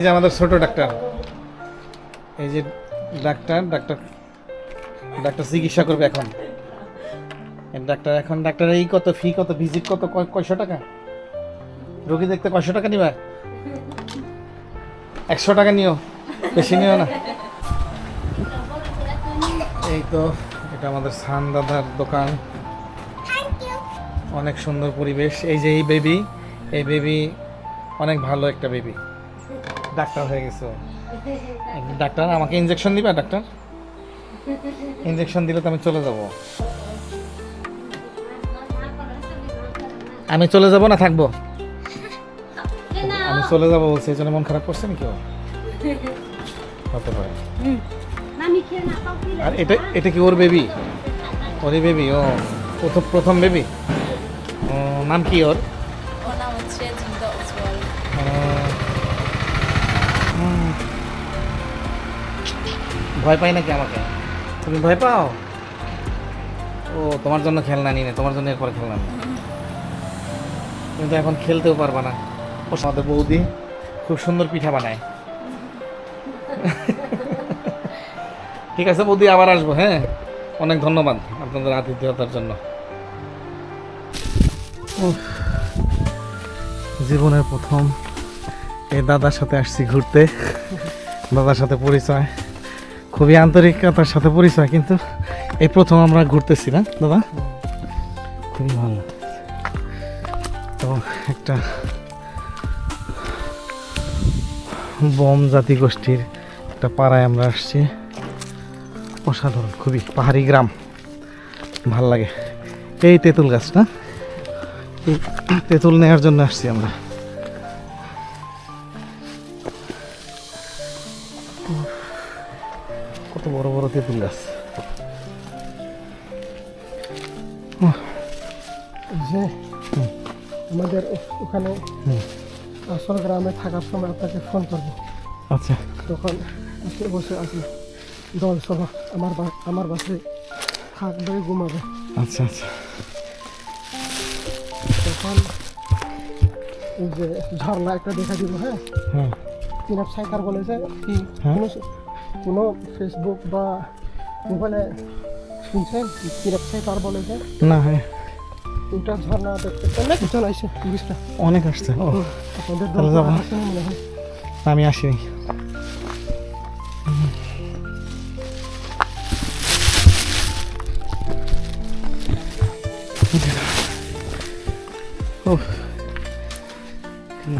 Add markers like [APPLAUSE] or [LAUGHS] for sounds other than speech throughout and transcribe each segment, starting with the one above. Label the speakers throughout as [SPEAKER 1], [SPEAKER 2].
[SPEAKER 1] এই যে আমাদের ছোট ডাক্তার। এই যে ডাক্তার ডাক্তার ডাক্তার চিকিৎসা করবে এখন। ডাক্তার এখন ডাক্তার এই কত ফি কত ভিজিট কত কয়শো টাকা? রোগী দেখতে কয়শো টাকা নিবা? একশো টাকা নিও, বেশি নিও না। এই তো, এটা আমাদের সান দাদার দোকান। অনেক সুন্দর পরিবেশ। এই যে এই বেবি এই বেবি অনেক ভালো একটা বেবি ডাক্তার হয়ে গেছে। ডাক্তার, আমাকে ইনজেকশন দিবা ডাক্তার? ইনজেকশন দিলে তো আমি চলে যাব। আমি চলে যাব না থাকব? আমি চলে যাব বলছি, এই জন্য মন খারাপ করছে নাকি হতে পারে। আর এটা এটা কি ওর বেবি ওরই বেবি ও প্রথম প্রথম বেবি ও, নাম কি ওর? ভয় পাই নাকি আমাকে? তুমি ভয় পাও? ও তোমার জন্য খেলনা নিয়ে তোমার জন্য এরপরে খেলনা নিই কিন্তু এখন খেলতেও পারবা না। ও আমাদের বৌদি খুব সুন্দর পিঠা বানায়। ঠিক আছে বৌদি আবার আসব হ্যাঁ? অনেক ধন্যবাদ আপনাদের আতিথ্যতার জন্য। উফ, জীবনের প্রথম এই দাদার সাথে আসছি ঘুরতে। দাদার সাথে পরিচয়। খুবই আন্তরিকতার সাথে পরিচয়, কিন্তু এই প্রথম আমরা ঘুরতেছি না, দাদা? খুবই ভালো। তো একটা বম জাতি গোষ্ঠীর একটা পাড়ায় আমরা আসছি। অসাধারণ, খুবই পাহাড়ি গ্রাম। ভালো লাগে। এই তেঁতুল গাছ, না? তেঁতুল নেওয়ার জন্য আসছি আমরা। তেঁতুল গাছ
[SPEAKER 2] যে আমাদের ওখানে আসল গ্রামে থাকার সময় আপনাকে ফোন করব।
[SPEAKER 1] আচ্ছা।
[SPEAKER 2] তখন আপনি বসে আসলে দল সভা আমার আমার বাসায় থাকবে ঘুমাবে।
[SPEAKER 1] আচ্ছা আচ্ছা।
[SPEAKER 2] তখন যে ঝর্ণা একটা দেখা দিব হ্যাঁ?
[SPEAKER 1] হ্যাঁ।
[SPEAKER 2] চিনাব সাইকার বলেছে কি
[SPEAKER 1] হ্যাঁ।
[SPEAKER 2] কোনো ফেসবুক বা মোবাইলে শুনছেন চিনাব সাইকার বলেছে
[SPEAKER 1] না হ্যাঁ।
[SPEAKER 2] ওইটা ঝর্ণা দেখতে অনেক জন আইসে টুরিস্টরা
[SPEAKER 1] অনেক আসছে। ও
[SPEAKER 2] আপনাদের
[SPEAKER 1] তাহলে যাব। আমি আসিনি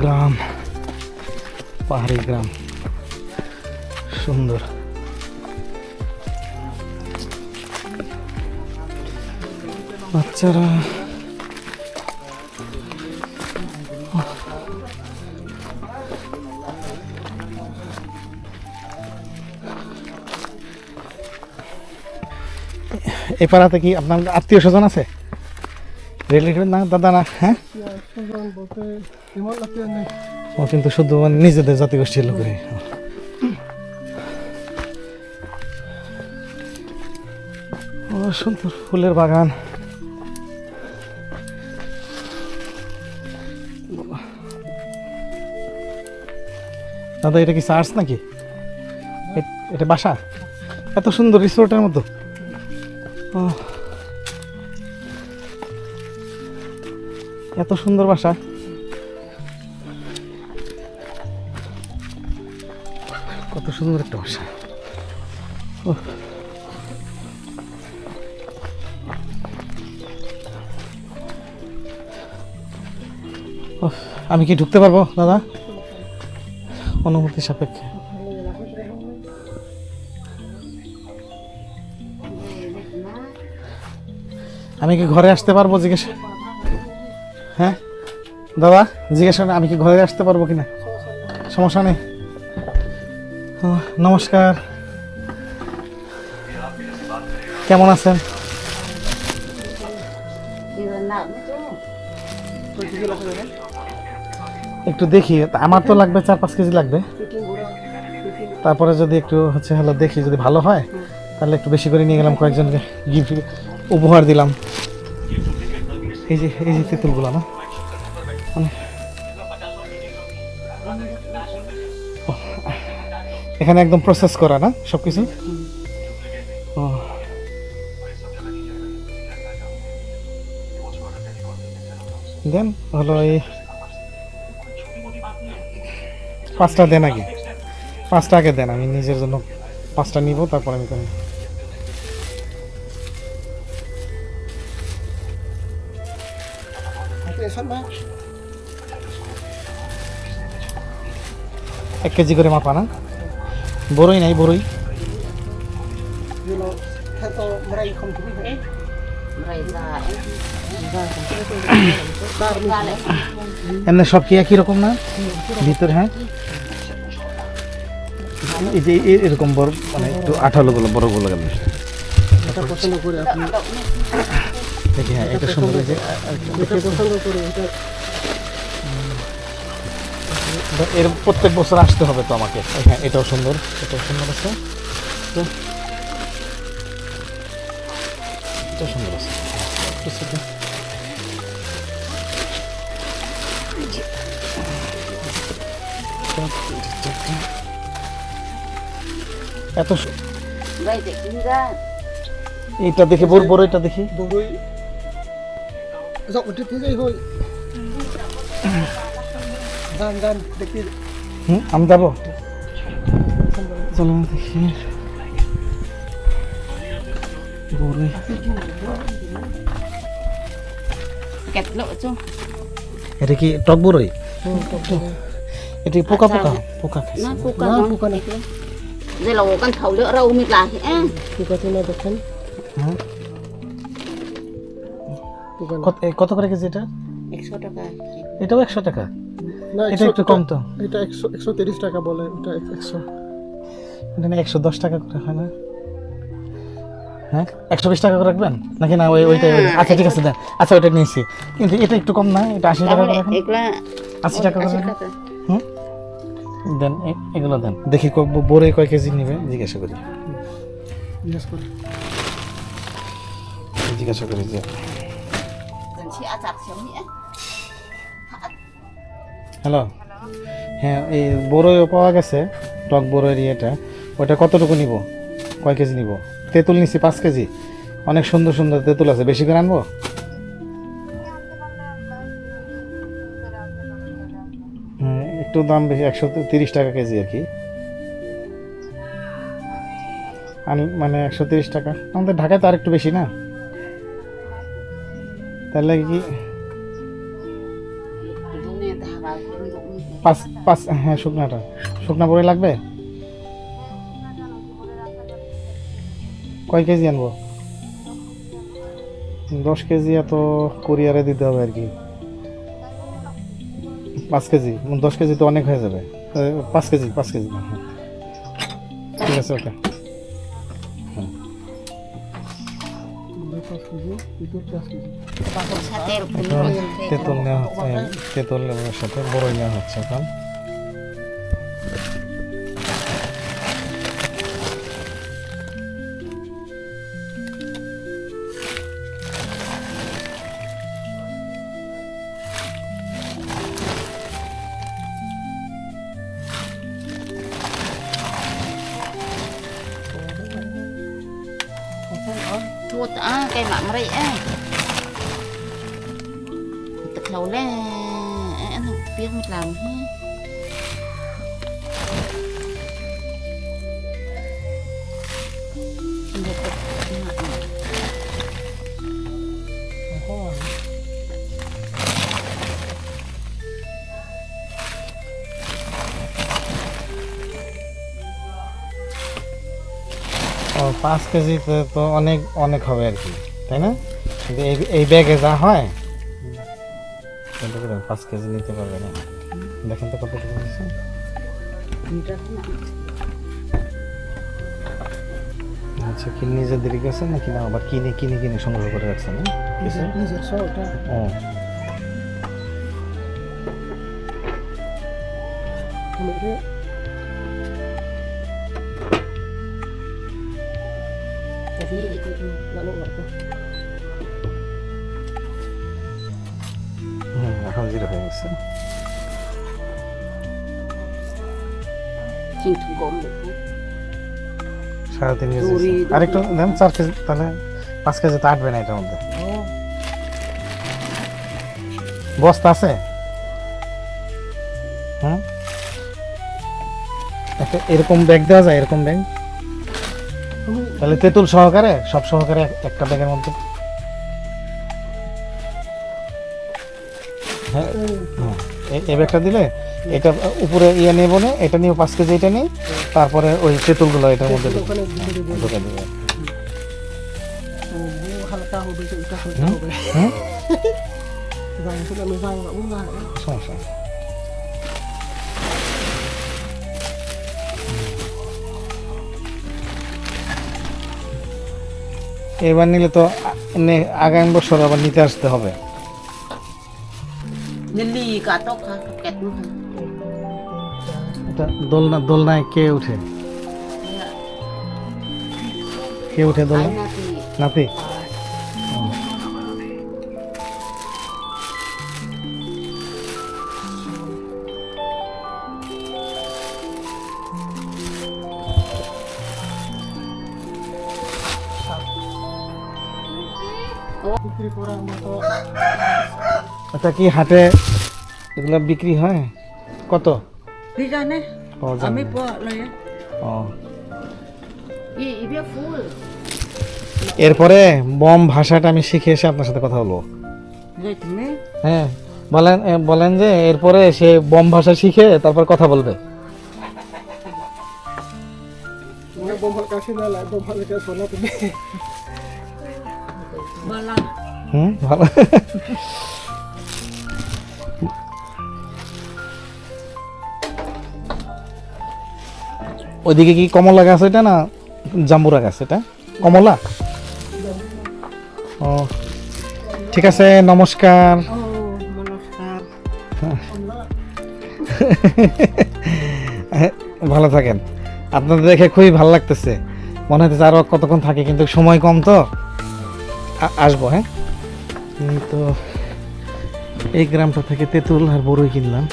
[SPEAKER 1] গ্রাম পাহাড়ি গ্রাম। সুন্দর। বাচ্চারা এই পাড়াতে কি আপনার আত্মীয় স্বজন আছে? রিলেটিভ না, দাদা না হ্যাঁ? কিন্তু শুধু মানে নিজেদের জাতিগোষ্ঠীর লোকেরই। ও সুন্দর ফুলের বাগান। দাদা, এটা কি চার্চ নাকি? এটা বাসা? এত সুন্দর রিসোর্টের মতো। ও। এত সুন্দর বাসা। কত সুন্দর একটা বাসা। ওহ। আমি কি ঢুকতে পারব, দাদা? অনুমতি সাপেক্ষে। আমি কি ঘরে আসতে পারব, জিজ্ঞেস হ্যাঁ? দাদা, জিজ্ঞেস আমি কি ঘরে আসতে পারব কিনা? সমস্যা নেই। নমস্কার। কেমন আছেন? একটু দেখি আমার তো লাগবে চার পাঁচ কেজি লাগবে। তারপরে যদি একটু হচ্ছে হলো দেখি যদি ভালো হয়, তাহলে একটু বেশি করে নিয়ে গেলাম, কয়েকজনকে গিফট উপহার দিলাম। এই যে এই যে তেঁতুলগুলো না? মানে- এখানে একদম প্রসেস করা না সব কিছু ও। দেন, হলো এই পাঁচটা দেন আগে। পাঁচটা আগে দেন, আমি নিজের জন্য পাঁচটা নিব, তারপর আমি
[SPEAKER 2] না
[SPEAKER 1] এক কেজি করে মাপা না? বড়ই নাই বড়ই এমনি সব কি একই রকম না? ভিতরে হ্যাঁ? এই যে এরকম বড় মানে একটু আঠালো গুলো বড়গুলো গেল দেখি হ্যাঁ সুন্দর হয়েছে
[SPEAKER 2] এটা
[SPEAKER 1] এর প্রত্যেক বছর আসতে হবে তো আমাকে। হ্যাঁ এটাও সুন্দর এটাও সুন্দর আছে। তো এটাও সুন্দর আছে। একটু ছোট। এত এইটা দেখে বড় বড় এটা দেখি। আমি যাব। চলো। দেখি এটা টক বড়ই এটা কি পোকা পোকা পোকা খাইছে।
[SPEAKER 3] nó cô
[SPEAKER 2] না
[SPEAKER 3] con
[SPEAKER 2] পোকা না
[SPEAKER 3] đây là một con thầu lửa râu mịt là thế.
[SPEAKER 2] পোকা তো না দেখেন
[SPEAKER 1] হ্যাঁ কত কত করে কেজি এটা?
[SPEAKER 3] এক শো টাকা।
[SPEAKER 1] এটাও একশো টাকা?
[SPEAKER 2] না
[SPEAKER 1] এটা একটু কম তো।
[SPEAKER 2] এটা একশো একশো তিরিশ টাকা বলে ওটা একশো।
[SPEAKER 1] এটা না একশো দশ টাকা করে হয় না? হ্যাঁ? একশো বিশ টাকা করে রাখবেন? নাকি না ওই ওইটা আচ্ছা ঠিক আছে দেন। আচ্ছা ওইটা নিয়েছি। কিন্তু এটা একটু কম না এটা আশি টাকা করে আশি টাকা করে হুম? দেন এগুলো দেন। দেখি ক- বড়ে কয় কেজি নেবে? জিজ্ঞাসা করি।
[SPEAKER 2] জিজ্ঞেস করে।
[SPEAKER 1] জিজ্ঞাসা করি যে
[SPEAKER 3] xíu nhỉ?
[SPEAKER 1] হ্যালো? হ্যাঁ এই বড়ইও পাওয়া গেছে টক বড়ের ইয়েটা। ওটা কতটুকু নিব? কয় কেজি নিব? তেঁতুল নিছি পাঁচ কেজি। অনেক সুন্দর সুন্দর তেঁতুল আছে। বেশি করে আনব? একটু দাম বেশি একশো তিরিশ টাকা কেজি আর কি। মানে একশো তিরিশ টাকা। আমাদের ঢাকায় তো আর একটু বেশি না। তাহলে কি. পাঁচ পাঁচ হ্যাঁ শুকনাটা। শুকনা বড়ি লাগবে? কয় কেজি আনব? দশ কেজি এত কুরিয়ারে দিতে হবে আর কি। পাঁচ কেজি? দশ কেজি তো অনেক হয়ে যাবে। পাঁচ কেজি পাঁচ কেজি। হ্যাঁ। ঠিক আছে ওকে।
[SPEAKER 2] পাঁচ কেজি ইঁদুর পাঁচ কেজি
[SPEAKER 3] Bagus sate rupanya.
[SPEAKER 1] এখন। អូនធួតអាគេមកម
[SPEAKER 3] រិចអើទឹកខ្លោណាអានោះពៀសមិនឡើងហី
[SPEAKER 1] ও পাঁচ কেজিতে তো অনেক অনেক হবে আর কি তাই না? কিন্তু এই এই ব্যাগে যা হয় পাঁচ কেজি নিতে পারবে না? দেখেন তো হচ্ছে আচ্ছা কি নিজেদের গেছে নাকি না? আবার কিনে কিনে কিনে সংগ্রহ করে রাখছেন না? ও।
[SPEAKER 2] Tapi
[SPEAKER 1] এখন জিরো হয়ে গেছে
[SPEAKER 3] কিন্তু গম দেখে
[SPEAKER 1] সাড়ে তিন কেজি
[SPEAKER 3] দড়ি,
[SPEAKER 1] আছে। আর একটু দেন চার কেজি তাহলে পাঁচ কেজি তো আটবে না এটার মধ্যে বস্তা আছে হ্যাঁ একটা এরকম ব্যাগ দেওয়া যায় এরকম ব্যাগ তাহলে তেঁতুল সহকারে সব সহকারে একটা ব্যাগের মধ্যে। হ্যাঁ হ্যাঁ। এই- ব্যাগটা দিলে এটা উপরে ইয়ে নেব না এটা নিয়ে পাঁচ কেজি এটা নিই তারপরে ওই তেঁতুলগুলো এটার মধ্যে ঢুকে-
[SPEAKER 2] দেবো।
[SPEAKER 1] ঢুকে এবার নিলে তো আগামী বছর আবার নিতে আসতে হবে। দোলনা দোলনায় কে উঠে? কে উঠে দোলনা?
[SPEAKER 3] নাতি?
[SPEAKER 1] এটা কি হাটে এগুলো বিক্রি হয়? কত? জানে। ও এরপরে বম ভাষাটা আমি শিখে এসে আপনার সাথে কথা বলব। হ্যাঁ বলেন বলেন যে এরপরে সে বম ভাষা শিখে তারপর কথা বলবে। হুম ভালো ওইদিকে কি কমলা গাছ এটা না জাম্বুরা গাছ এটা? কমলা? ও ঠিক আছে নমস্কার। [LAUGHS] ভালো থাকেন। আপনাদের দেখে খুবই ভালো লাগতেছে। মনে হচ্ছে আরও কতক্ষণ থাকে কিন্তু সময় কম তো। আসব হ্যাঁ? তো এই গ্রামটা থেকে তেঁতুল আর বড়ই কিনলাম।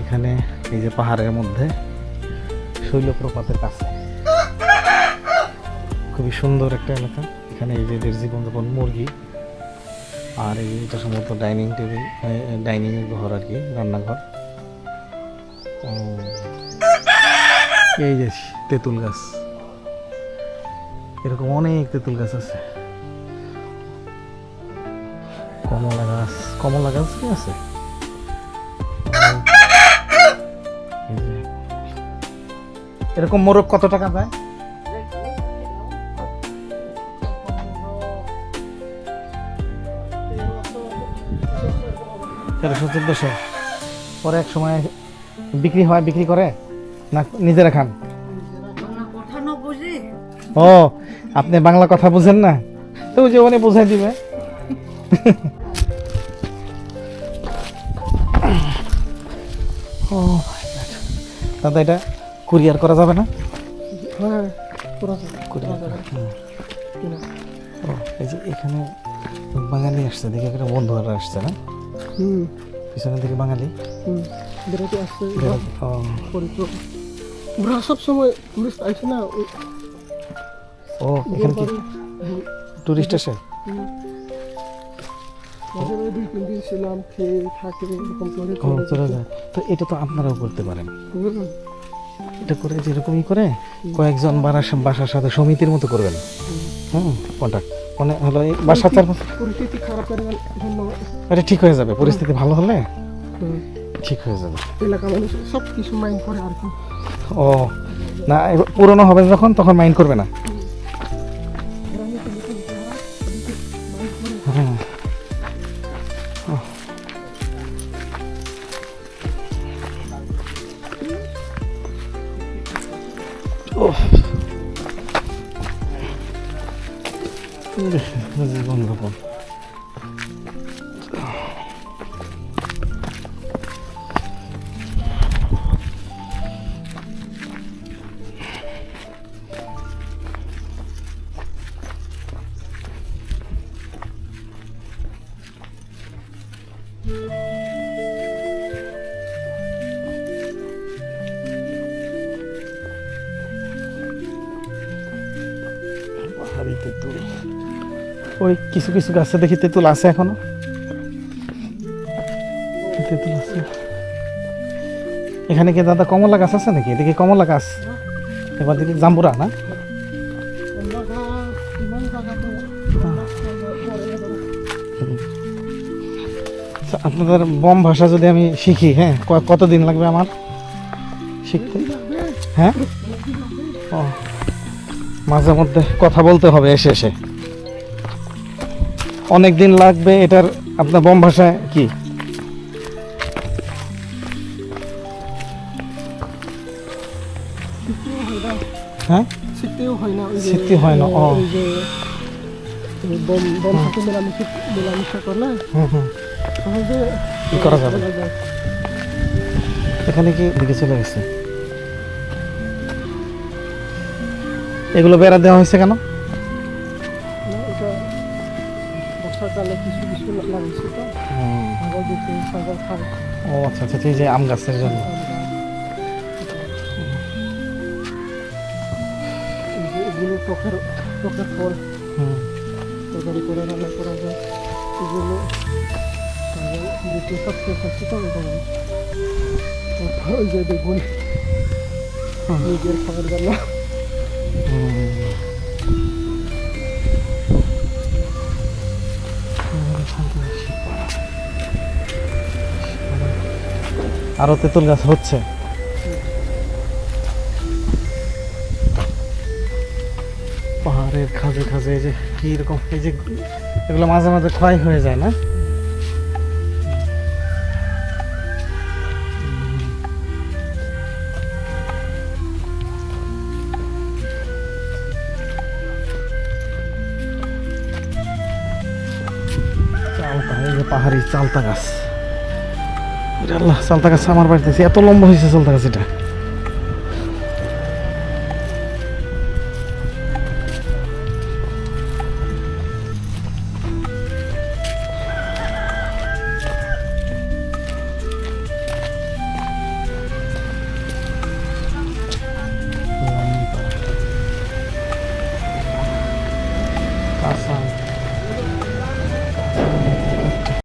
[SPEAKER 1] এখানে এই যে পাহাড়ের মধ্যে। শৈলপ্রপাতের কাছে। খুবই সুন্দর একটা এলাকা। এখানে এই যে এদের জীবনযাপন, মুরগি। আর এই এটা সম্ভবত ডাইনিং টেবিল ডাইনিং ঘর আর কি, রান্নাঘর। এই যে তেঁতুল গাছ। এরকম অনেক তেঁতুল গাছ আছে। কমলা গাছ কমলা গাছ কি আছে? এরকম মোরগ কত টাকা দেয় তেরোশো চোদ্দশো। পরে এক সময় বিক্রি হয়, বিক্রি করে? না, নিজেরা খান? ও, আপনি বাংলা কথা বুঝেন না? তো যে উনি বুঝাই দিবে। ও দাদা এটা কুরিয়ার করা যাবে না?
[SPEAKER 2] হ্যাঁ
[SPEAKER 1] কুরিয়ার হুম।
[SPEAKER 2] কিনা
[SPEAKER 1] ও এই যে এখানে বাঙালি আসছে দেখে একটা বন্ধুরা আসছে না?
[SPEAKER 2] হুম।
[SPEAKER 1] পিছনের দিকে বাঙালি?
[SPEAKER 2] হুম আসছে ওরা সব সময় টুরিস্ট আসে না
[SPEAKER 1] ও এখানে কি? টুরিস্ট আসে?
[SPEAKER 2] করে
[SPEAKER 1] তো এটা তো আপনারাও করতে পারেন। এটা করে যেরকমই করে কয়েকজন বাড়ার বাসার সাথে সমিতির মতো করবেন। হুম কন্ট্যাক্ট মানে হলো এই বাসা চার
[SPEAKER 2] পরিস্থিতি খারাপ
[SPEAKER 1] এটা ঠিক হয়ে যাবে পরিস্থিতি ভালো হলে ঠিক হয়ে যাবে।
[SPEAKER 2] এলাকা মানুষ সব কিছু মাইন্ড করে আর কি।
[SPEAKER 1] ও না পুরনো হবে যখন তখন মাইন্ড করবে না। তেঁতুল ওই কিছু কিছু গাছে দেখি তেঁতুল আছে এখনও। তেঁতুল আছে। এখানে কি দাদা কমলা গাছ আছে নাকি? এদিকে কমলা গাছ। এবার দিকে জাম্বুরা না? আপনাদের বম ভাষা যদি আমি শিখি হ্যাঁ? কতদিন লাগবে আমার শিখতে? হ্যাঁ? ও মাঝে মধ্যে কথা বলতে হবে এসে এসে। অনেক দিন লাগবে এটার আপনার বম ভাষায় কি? হ্যাঁ?
[SPEAKER 2] হয় না ওই
[SPEAKER 1] শিখতে হয় না, ও।
[SPEAKER 2] ওই যে ওই বম বম হাতে মেলামেশা মেলামেশা করলে
[SPEAKER 1] হুম। করা যাবে? এখানে কি দিকে চলে গেছে? এগুলো বেড়া দেওয়া হয়েছে কেন?
[SPEAKER 2] বর্ষাকালে কিছু কিছু খায়
[SPEAKER 1] ও আচ্ছা আচ্ছা এই যে আম গাছের জন্য।
[SPEAKER 2] এগুলো টকের টকের ফল তরকারি করে রান্না করা যায় এগুলো দেখুন, নিজের
[SPEAKER 1] আরও তেঁতুল গাছ হচ্ছে। পাহাড়ের খাজে খাজে, এই যে কি রকম, এই যে এগুলো মাঝে মাঝে ক্ষয় হয়ে যায় না? পাহাড়ি চালতা গাছ। আল্লাহ চালতা গাছ আমার বাড়িতে এত লম্বা হয়েছে চালতা গাছ এটা।